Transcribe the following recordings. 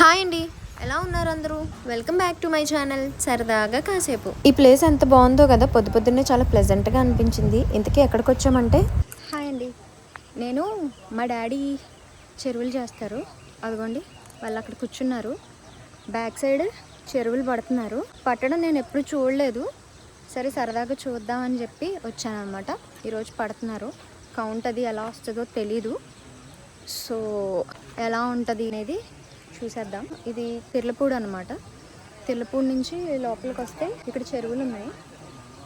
Hi అండి. ఎలా ఉన్నారు అందరూ? Welcome back to my channel సరదాగా కాసేపు. ఈ ప్లేస్ ఎంత బాగుందో కదా పొద్దు పొద్దున్నే చాలా ప్లెజెంట్గా అనిపించింది. ఇంతకీ ఎక్కడికి వచ్చామంటే హాయ్ అండి. నేను మా డాడీ చెరువులు చేస్తారు. అదిగోండి వాళ్ళు అక్కడ కూర్చున్నారు. బ్యాక్ సైడ్ చెరువులు పడుతున్నారు. పట్టడం నేను ఎప్పుడు చూడలేదు. సరే సరదాగా చూద్దామని చెప్పి వచ్చానమాట ఈరోజు పడుతున్నారు. కౌంట్ అది ఎలా వస్తుందో తెలీదు. సో ఎలా ఉంటుంది అనేది చూసేద్దాం. ఇది తెల్లపూడి అనమాట తెల్లపూడి నుంచి లోపలికి వస్తే ఇక్కడ చెరువులు ఉన్నాయి.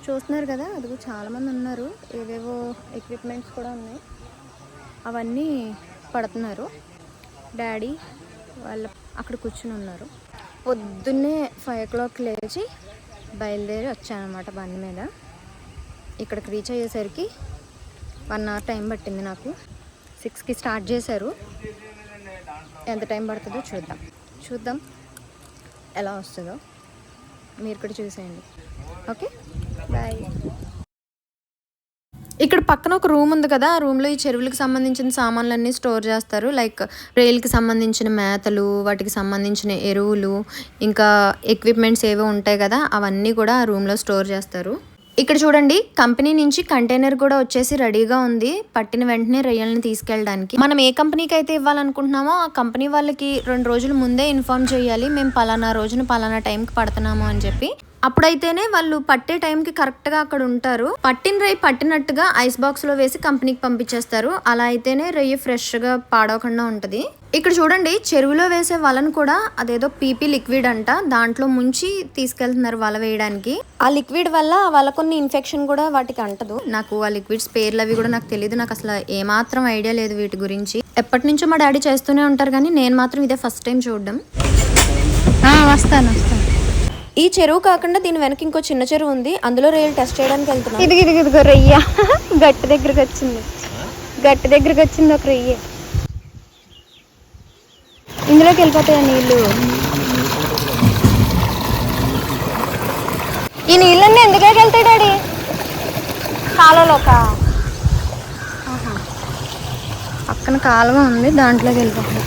చూస్తున్నారు కదా అదిగో చాలామంది ఉన్నారు. ఏవేవో ఎక్విప్మెంట్స్ కూడా ఉన్నాయి. అవన్నీ పడుతున్నారు. డాడీ వాళ్ళ అక్కడ కూర్చుని ఉన్నారు. పొద్దున్నే ఫైవ్ ఓ క్లాక్ లేచి బయలుదేరి వచ్చానమాట బండి మీద. ఇక్కడికి రీచ్ అయ్యేసరికి వన్ అవర్ టైం పట్టింది నాకు. సిక్స్కి స్టార్ట్ చేశారు. ఎంత టైం పడుతుందో చూద్దాం. చూద్దాం ఎలా వస్తుందో. మీరు కూడా చూసేయండి. ఓకే? బాయ్. ఇక్కడ పక్కన ఒక రూమ్ ఉంది కదా. ఆ రూమ్లో ఈ చెరువులకు సంబంధించిన సామాన్లన్నీ స్టోర్ చేస్తారు. లైక్ రైలుకి సంబంధించిన మేతలు వాటికి సంబంధించిన ఎరువులు ఇంకా ఎక్విప్మెంట్స్ ఏవో ఉంటాయి కదా అవన్నీ కూడా ఆ రూమ్లో స్టోర్ చేస్తారు. ఇక్కడ చూడండి కంపెనీ నుంచి కంటైనర్ కూడా వచ్చేసి రెడీగా ఉంది. పట్టిన వెంటనే రొయ్యల్ని తీసుకెళ్ళడానికి. మనం ఏ కంపెనీకి అయితే ఇవ్వాలనుకుంటున్నామో ఆ కంపెనీ వాళ్ళకి రెండు రోజుల ముందే ఇన్ఫార్మ్ చేయాలి. మేము పలానా రోజున పలానా టైంకి పడుతున్నాము అని చెప్పి. అప్పుడైతేనే వాళ్ళు పట్టే టైంకి కరెక్ట్గా అక్కడ ఉంటారు. పట్టిన రొయ్యి పట్టినట్టుగా ఐస్ బాక్స్లో వేసి కంపెనీకి పంపించేస్తారు. అలా అయితేనే రొయ్యి ఫ్రెష్గా పాడవకుండా ఉంటుంది. ఇక్కడ చూడండి చెరువులో వేసే వలను కూడా అదేదో పీపీ లిక్విడ్ అంట. దాంట్లో ముంచి తీసుకెళ్తున్నారు వల వేయడానికి. ఆ లిక్విడ్ వల్ల ఆ వల కొన్ని ఇన్ఫెక్షన్ కూడా వాటికి అంటదు. నాకు ఆ లిక్విడ్స్ పేర్లు అవి కూడా నాకు తెలియదు నాకు అసలు ఏమాత్రం ఐడియా లేదు వీటి గురించి. ఎప్పటి నుంచో మా డాడీ చేస్తూనే ఉంటారు కానీ నేను మాత్రం ఇదే ఫస్ట్ టైం చూడడం. వస్తాను వస్తాను. ఈ చెరువు కాకుండా దీని వెనక ఇంకో చిన్న చెరువు ఉంది. అందులో రైలు టెస్ట్ చేయడానికి వెళ్తున్నాం. ఇదిగో ఇదిగో ఇదిగో రొయ్య. గట్టి దగ్గరికి వచ్చింది. గట్టి దగ్గరికి వచ్చింది ఒక రొయ్య. ఇందులోకి వెళ్ళిపోతాయా నీళ్ళు? ఈ నీళ్ళన్నీ ఎందులోకి వెళ్తాయి డాడీ? కాలువలోక? పక్కన కాలువ ఉంది దాంట్లోకి వెళ్ళిపోతుంది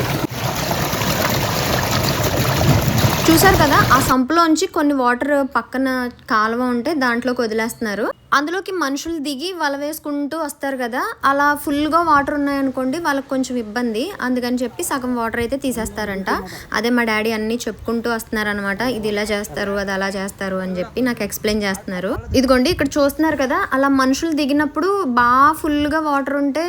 చూసారు కదా ఆ సంపులోంచి కొన్ని వాటర్ పక్కన కాలువ ఉంటే దాంట్లోకి వదిలేస్తున్నారు. అందులోకి మనుషులు దిగి వల వేసుకుంటూ వస్తారు కదా అలా ఫుల్గా వాటర్ ఉన్నాయనుకోండి వాళ్ళకి కొంచెం ఇబ్బంది. అందుకని చెప్పి సగం వాటర్ అయితే తీసేస్తారంట. అదే మా డాడీ అన్ని చెప్పుకుంటూ వస్తున్నారనమాట ఇది ఇలా చేస్తారు అది అలా చేస్తారు అని చెప్పి నాకు ఎక్స్ప్లెయిన్ చేస్తున్నారు. ఇదిగోండి ఇక్కడ చూస్తున్నారు కదా అలా మనుషులు దిగినప్పుడు బాగా ఫుల్గా వాటర్ ఉంటే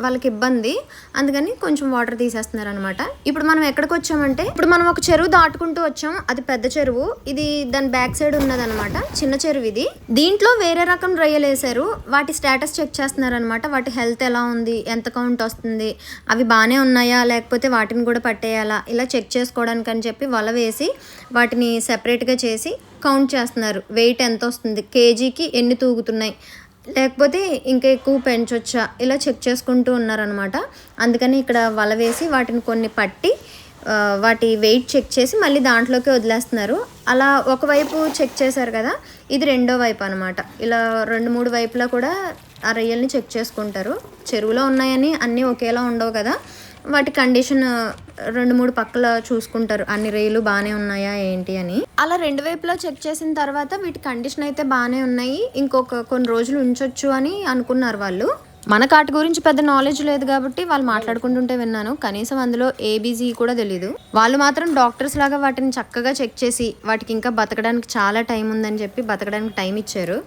వాళ్ళకి ఇబ్బంది. అందుకని కొంచెం వాటర్ తీసేస్తున్నారు అనమాట ఇప్పుడు మనం ఎక్కడికి వచ్చామంటే ఇప్పుడు మనం ఒక చెరువు దాటుకుంటూ వచ్చాం. అది పెద్ద చెరువు. ఇది దాని బ్యాక్ సైడ్ ఉన్నదనమాట. చిన్న చెరువు ఇది. దీంట్లో వేరే రకం రొయ్యలు వేసారు వాటి స్టేటస్ చెక్ చేస్తున్నారు అనమాట వాటి హెల్త్ ఎలా ఉంది? ఎంత కౌంట్ వస్తుంది? అవి బాగానే ఉన్నాయా? లేకపోతే వాటిని కూడా పట్టేయాలా? ఇలా చెక్ చేసుకోవడానికి అని చెప్పి వల వేసి వాటిని సెపరేట్గా చేసి కౌంట్ చేస్తున్నారు. వెయిట్ ఎంత వస్తుంది? కేజీకి ఎన్ని తూగుతున్నాయి? లేకపోతే ఇంకా ఎక్కువ పెంచొచ్చా? ఇలా చెక్ చేసుకుంటూ ఉన్నారనమాట అందుకని ఇక్కడ వల వేసి వాటిని కొన్ని పట్టి వాటి వెయిట్ చెక్ చేసి మళ్ళీ దాంట్లోకి వదిలేస్తున్నారు. అలా ఒకవైపు చెక్ చేశారు కదా ఇది రెండో వైపు అనమాట ఇలా రెండు మూడు వైపులా కూడా ఆ రొయ్యల్ని చెక్ చేసుకుంటారు. చెరువులో ఉన్నాయని అన్నీ ఒకేలా ఉండవు కదా. వాటి కండిషన్ రెండు మూడు పక్కల చూసుకుంటారు. అన్ని రైలు బాగానే ఉన్నాయా ఏంటి అని. అలా రెండు వైపులా చెక్ చేసిన తర్వాత వీటి కండిషన్ అయితే బాగానే ఉన్నాయి. ఇంకొక కొన్ని రోజులు ఉంచొచ్చు అని అనుకున్నారు వాళ్ళు. మనకు వాటి గురించి పెద్ద నాలెడ్జ్ లేదు కాబట్టి వాళ్ళు మాట్లాడుకుంటుంటే విన్నాను. కనీసం అందులో ఏబీజీ కూడా తెలియదు వాళ్ళు మాత్రం డాక్టర్స్ లాగా వాటిని చక్కగా చెక్ చేసి వాటికి ఇంకా బతకడానికి చాలా టైం ఉందని చెప్పి బతకడానికి టైం ఇచ్చారు.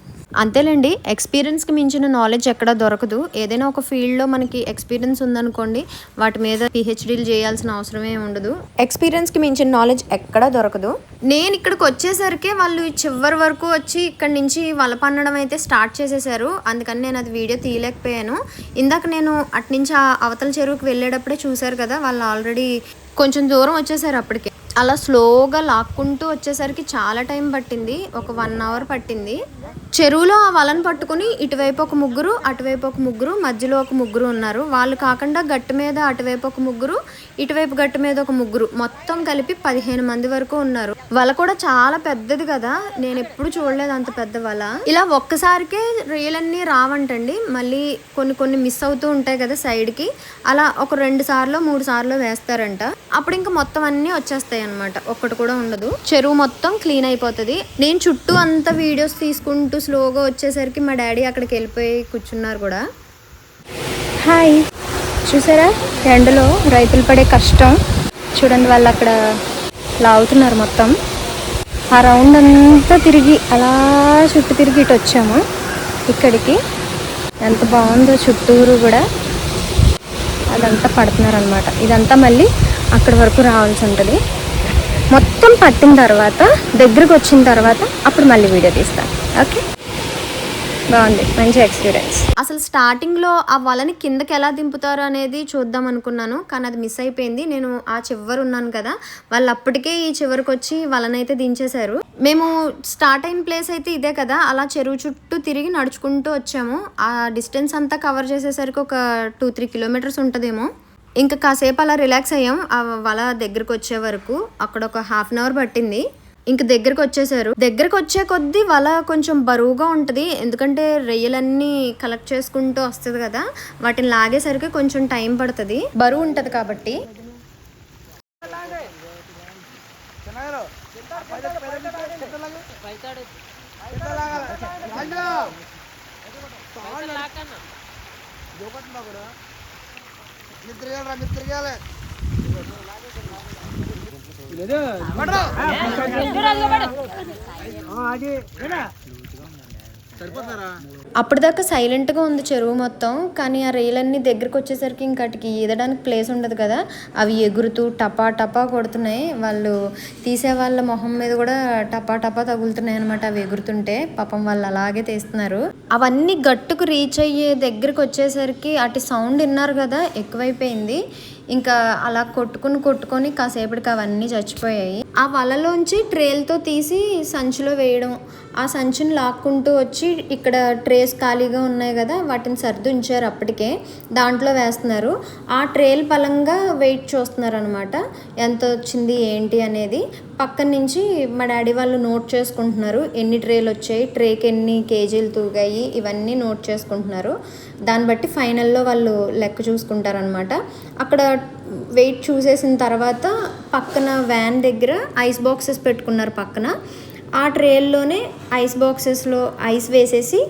అంతేలేండి ఎక్స్పీరియన్స్కి మించిన నాలెడ్జ్ ఎక్కడ దొరకదు. ఏదైనా ఒక ఫీల్డ్లో మనకి ఎక్స్పీరియన్స్ ఉందనుకోండి వాటి మీద పిహెచ్డీలు చేయాల్సిన అవసరమే ఉండదు. ఎక్స్పీరియన్స్కి మించిన నాలెడ్జ్ ఎక్కడా దొరకదు. నేను ఇక్కడికి వచ్చేసరికి వాళ్ళు చివరి వరకు వచ్చి ఇక్కడ నుంచి వల పన్నడం అయితే స్టార్ట్ చేసేసారు. అందుకని నేను అది వీడియో తీయలేకపోయాను. ఇందాక నేను అటు నుంచి ఆ అవతల చెరువుకి వెళ్ళేటప్పుడే చూశారు కదా వాళ్ళు ఆల్రెడీ కొంచెం దూరం వచ్చేసారు అప్పటికే. అలా స్లోగా లాక్కుంటూ వచ్చేసరికి చాలా టైం పట్టింది. ఒక వన్ అవర్ పట్టింది. చెరువులో ఆ వలను పట్టుకుని ఇటువైపు ఒక ముగ్గురు అటువైపు ఒక ముగ్గురు మధ్యలో ఒక ముగ్గురు ఉన్నారు. వాళ్ళు కాకుండా గట్టు మీద అటువైపు ఒక ముగ్గురు ఇటువైపు గట్టు మీద ఒక ముగ్గురు. మొత్తం కలిపి పదిహేను మంది వరకు ఉన్నారు. వల కూడా చాలా పెద్దది కదా. నేను ఎప్పుడు చూడలేదు అంత పెద్ద వల. ఇలా ఒక్కసారికే రొయ్యలన్నీ రావంటండి. మళ్ళీ కొన్ని కొన్ని మిస్ అవుతూ ఉంటాయి కదా సైడ్కి అలా ఒక రెండు సార్లు మూడు సార్లు వేస్తారంట. అప్పుడు ఇంకా మొత్తం అన్నీ వచ్చేస్తాయి అనమాట ఒక్కటి కూడా ఉండదు. చెరువు మొత్తం క్లీన్ అయిపోతుంది. నేను చుట్టూ అంతా వీడియోస్ తీసుకుంటూ స్లోగా వచ్చేసరికి మా డాడీ అక్కడికి వెళ్ళిపోయి కూర్చున్నారు కూడా. హాయ్. చూసారా? ఎండలో రైతులు పడే కష్టం. చూడండి వాళ్ళు అక్కడ లాగుతున్నారు మొత్తం. ఆ రౌండ్ అంతా తిరిగి అలా చుట్టూ తిరిగి ఇటు వచ్చాము. ఇక్కడికి ఎంత బాగుందో చుట్టూరు కూడా. అదంతా పడుతున్నారు అనమాట ఇదంతా మళ్ళీ అక్కడి వరకు రావాల్సి ఉంటుంది. మొత్తం పట్టిన తర్వాత దగ్గరకు వచ్చిన తర్వాత అప్పుడు మళ్ళీ వీడియో తీస్తాను ఓకే? బాగుంది. మంచి ఎక్స్పీరియన్స్ అసలు స్టార్టింగ్లో ఆ వలని కిందకి ఎలా దింపుతారు అనేది చూద్దాం అనుకున్నాను. కానీ అది మిస్ అయిపోయింది. నేను ఆ చివరి ఉన్నాను కదా. వాళ్ళు అప్పటికే ఈ చివరికి వచ్చి వలనైతే దించేశారు. మేము స్టార్ట్ అయిన ప్లేస్ అయితే ఇదే కదా. అలా చెరువు చుట్టూ తిరిగి నడుచుకుంటూ వచ్చాము. ఆ డిస్టెన్స్ అంతా కవర్ చేసేసరికి ఒక టూ త్రీ కిలోమీటర్స్ ఉంటుందేమో. ఇంకా కాసేపు అలా రిలాక్స్ అయ్యాం. ఆ వల దగ్గరకు వచ్చే వరకు అక్కడ ఒక హాఫ్ అన్ అవర్ పట్టింది. ఇంక దగ్గరకు వచ్చేసారు. దగ్గరకు వచ్చే కొద్దీ వల కొంచెం బరువుగా ఉంటుంది. ఎందుకంటే రొయ్యలన్నీ కలెక్ట్ చేసుకుంటూ వస్తుంది కదా. వాటిని లాగేసరికి కొంచెం టైం పడుతుంది. బరువు ఉంటుంది కాబట్టి. అప్పటిదాకా సైలెంట్గా ఉంది చెరువు మొత్తం కానీ ఆ రైలన్నీ దగ్గరికి వచ్చేసరికి ఇంకటికి ఈదడానికి ప్లేస్ ఉండదు కదా. అవి ఎగురుతూ టపా టపా కొడుతున్నాయి. వాళ్ళు తీసే వాళ్ళ మొహం మీద కూడా టపా టపా తగులుతున్నాయి అనమాట అవి ఎగురుతుంటే. పాపం వాళ్ళు అలాగే తీస్తున్నారు. అవన్నీ గట్టుకు రీచ్ అయ్యే దగ్గరికి వచ్చేసరికి అటు సౌండ్ విన్నారు కదా ఎక్కువైపోయింది. ఇంకా అలా కొట్టుకుని కొట్టుకొని కాసేపటికి అవన్నీ చచ్చిపోయాయి. ఆ వలలోంచి ట్రేలతో తీసి సంచిలో వేయడం. ఆ సంచిని లాక్కుంటూ వచ్చి ఇక్కడ ట్రేస్ ఖాళీగా ఉన్నాయి కదా వాటిని సర్ది ఉంచారు అప్పటికే. దాంట్లో వేస్తున్నారు. ఆ ట్రేల్ పలంగా వెయిట్ చూస్తున్నారు అనమాట ఎంత వచ్చింది ఏంటి అనేది. పక్కన నుంచి మా డాడీ వాళ్ళు నోట్ చేసుకుంటున్నారు. ఎన్ని ట్రేలు వచ్చాయి ట్రేకి ఎన్ని కేజీలు తూగాయి ఇవన్నీ నోట్ చేసుకుంటున్నారు. దాన్ని బట్టి ఫైనల్లో వాళ్ళు లెక్క చూసుకుంటారనమాట అక్కడ వెయిట్ చూసేసిన తర్వాత పక్కన వ్యాన్ దగ్గర ఐస్ బాక్సెస్ పెట్టుకున్నారు పక్కన. ఆ ట్రేల్లోనే ఐస్ బాక్సెస్లో ఐస్ వేసేసి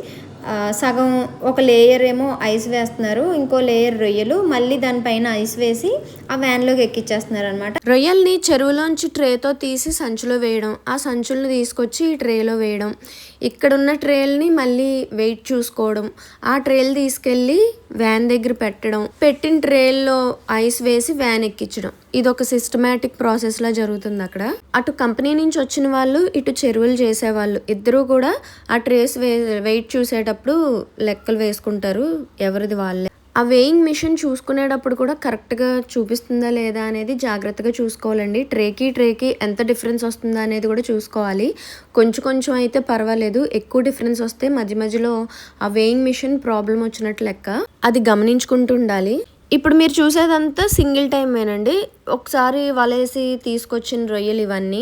సగం ఒక లేయర్ ఏమో ఐస్ వేస్తున్నారు ఇంకో లేయర్ రొయ్యలు మళ్ళీ దానిపైన ఐస్ వేసి ఆ వ్యాన్లోకి ఎక్కిచ్చేస్తున్నారు అనమాట రొయ్యల్ని చెరువులోంచి ట్రేతో తీసి సంచులో వేయడం ఆ సంచులను తీసుకొచ్చి ఈ ట్రేలో వేయడం ఇక్కడ ఉన్న ట్రేల్ని మళ్ళీ వెయిట్ చూసుకోవడం ఆ ట్రేలు తీసుకెళ్ళి వ్యాన్ దగ్గర పెట్టడం పెట్టిన ట్రేల్లో ఐస్ వేసి వ్యాన్ ఎక్కించడం. ఇది ఒక సిస్టమేటిక్ ప్రాసెస్ లా జరుగుతుంది అక్కడ. అటు కంపెనీ నుంచి వచ్చిన వాళ్ళు ఇటు చెరువులు చేసేవాళ్ళు ఇద్దరూ కూడా ఆ ట్రేస్ వే వెయిట్ చూసేటప్పుడు లెక్కలు వేసుకుంటారు. ఎవరిది వాళ్ళే. ఆ వేయింగ్ మిషన్ చూసుకునేటప్పుడు కూడా కరెక్ట్గా చూపిస్తుందా లేదా అనేది జాగ్రత్తగా చూసుకోవాలండి. ట్రేకి ట్రేకి ఎంత డిఫరెన్స్ వస్తుందా అనేది కూడా చూసుకోవాలి. కొంచెం కొంచెం అయితే పర్వాలేదు. ఎక్కువ డిఫరెన్స్ వస్తే మధ్య మధ్యలో ఆ వేయింగ్ మిషన్ ప్రాబ్లం వచ్చినట్టు లెక్క. అది గమనించుకుంటూ ఉండాలి. ఇప్పుడు మీరు చూసేదంతా సింగిల్ టైమేనండి. ఒకసారి వలేసి తీసుకొచ్చిన రొయ్యలు ఇవన్నీ.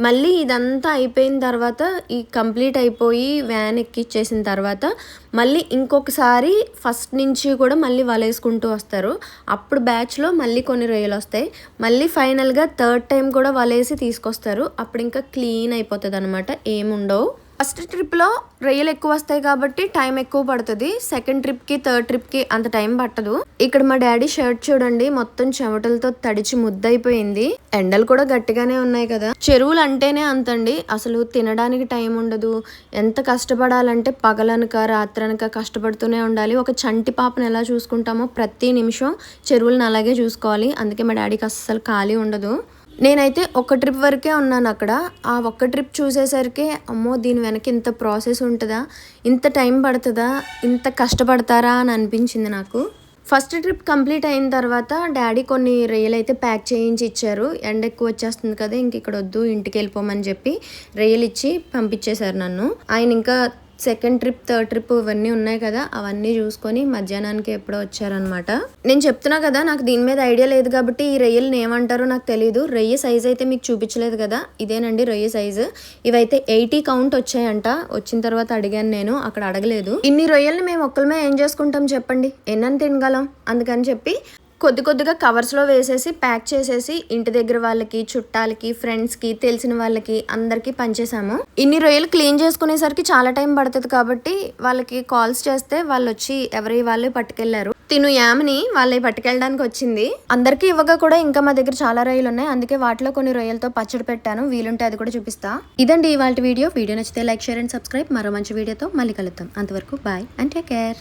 మళ్ళీ ఇదంతా అయిపోయిన తర్వాత ఈ కంప్లీట్ అయిపోయి వ్యాన్ ఎక్కిచ్చేసిన తర్వాత మళ్ళీ ఇంకొకసారి ఫస్ట్ నుంచి కూడా మళ్ళీ వలేసుకుంటూ వస్తారు. అప్పుడు బ్యాచ్లో మళ్ళీ కొన్ని రొయ్యలు వస్తాయి. మళ్ళీ ఫైనల్గా థర్డ్ టైం కూడా వలేసి తీసుకొస్తారు. అప్పుడు ఇంకా క్లీన్ అయిపోతుంది అనమాట ఏముండవు. ఫస్ట్ ట్రిప్లో రొయ్యలు ఎక్కువ వస్తాయి కాబట్టి టైం ఎక్కువ పడుతుంది. సెకండ్ ట్రిప్కి థర్డ్ ట్రిప్కి అంత టైం పట్టదు. ఇక్కడ మా డాడీ షర్ట్ చూడండి మొత్తం చెమటలతో తడిచి ముద్దయిపోయింది. ఎండలు కూడా గట్టిగానే ఉన్నాయి కదా. చెరువులు అంటేనే అంతండి అసలు తినడానికి టైం ఉండదు. ఎంత కష్టపడాలంటే పగలనక రాత్రనక కష్టపడుతూనే ఉండాలి. ఒక చంటి పాపను ఎలా చూసుకుంటామో ప్రతి నిమిషం చెరువులను అలాగే చూసుకోవాలి. అందుకే మా డాడీకి అస్సలు ఖాళీ ఉండదు. నేనైతే ఒక ట్రిప్ వరకే ఉన్నాను అక్కడ. ఆ ఒక్క ట్రిప్ చూసేసరికి అమ్మో దీని వెనక ఇంత ప్రాసెస్ ఉంటుందా? ఇంత టైం పడుతుందా? ఇంత కష్టపడతారా? అని అనిపించింది నాకు. ఫస్ట్ ట్రిప్ కంప్లీట్ అయిన తర్వాత డాడీ కొన్ని రొయ్యలు అయితే ప్యాక్ చేయించి ఇచ్చారు. ఎండ ఎక్కువ వచ్చేస్తుంది కదా ఇంక ఇక్కడ వద్దు ఇంటికి వెళ్ళిపోమని చెప్పి రొయ్యలు ఇచ్చి పంపించేశారు నన్ను. ఆయన ఇంకా సెకండ్ ట్రిప్ థర్డ్ ట్రిప్ ఇవన్నీ ఉన్నాయి కదా అవన్నీ చూసుకొని మధ్యాహ్నానికి ఎప్పుడో వచ్చారనమాట నేను చెప్తున్నా కదా నాకు దీని మీద ఐడియా లేదు కాబట్టి ఈ రొయ్యలను ఏమంటారో నాకు తెలియదు రొయ్య సైజ్ అయితే మీకు చూపించలేదు కదా ఇదేనండి రొయ్య సైజు ఇవైతే ఎయిటీ కౌంట్ వచ్చాయంట. వచ్చిన తర్వాత అడిగాను నేను అక్కడ అడగలేదు. ఇన్ని రొయ్యల్ని మేము ఒక్కలమే ఏం చేసుకుంటాం చెప్పండి? ఎన్నని తినగలం అందుకని చెప్పి కొద్ది కొద్దిగా కవర్స్లో వేసేసి ప్యాక్ చేసేసి ఇంటి దగ్గర వాళ్ళకి చుట్టాలకి ఫ్రెండ్స్కి తెలిసిన వాళ్ళకి అందరికీ పంచేసాము ఇన్ని రొయ్యలు క్లీన్ చేసుకునేసరికి చాలా టైం పడుతుంది కాబట్టి వాళ్ళకి కాల్స్ చేస్తే వాళ్ళు వచ్చి ఎవరి వాళ్ళు పట్టుకెళ్ళారు. తిను యామిని వాళ్ళే పట్టుకెళ్ళడానికి వచ్చింది. అందరికీ ఇవ్వగా కూడా ఇంకా మా దగ్గర చాలా రొయ్యలు ఉన్నాయి. అందుకే వాటిలో కొన్ని రొయ్యలతో పచ్చడి పెట్టాను. వీలుంటే అది కూడా చూపిస్తా. ఇదండి ఇవాళ వీడియో. వీడియో నచ్చితే లైక్ షేర్ అండ్ సబ్స్క్రైబ్ మరో మంచి వీడియోతో మళ్ళీ కలుద్దాం. అంతవరకు బాయ్ అండ్ టేక్ కేర్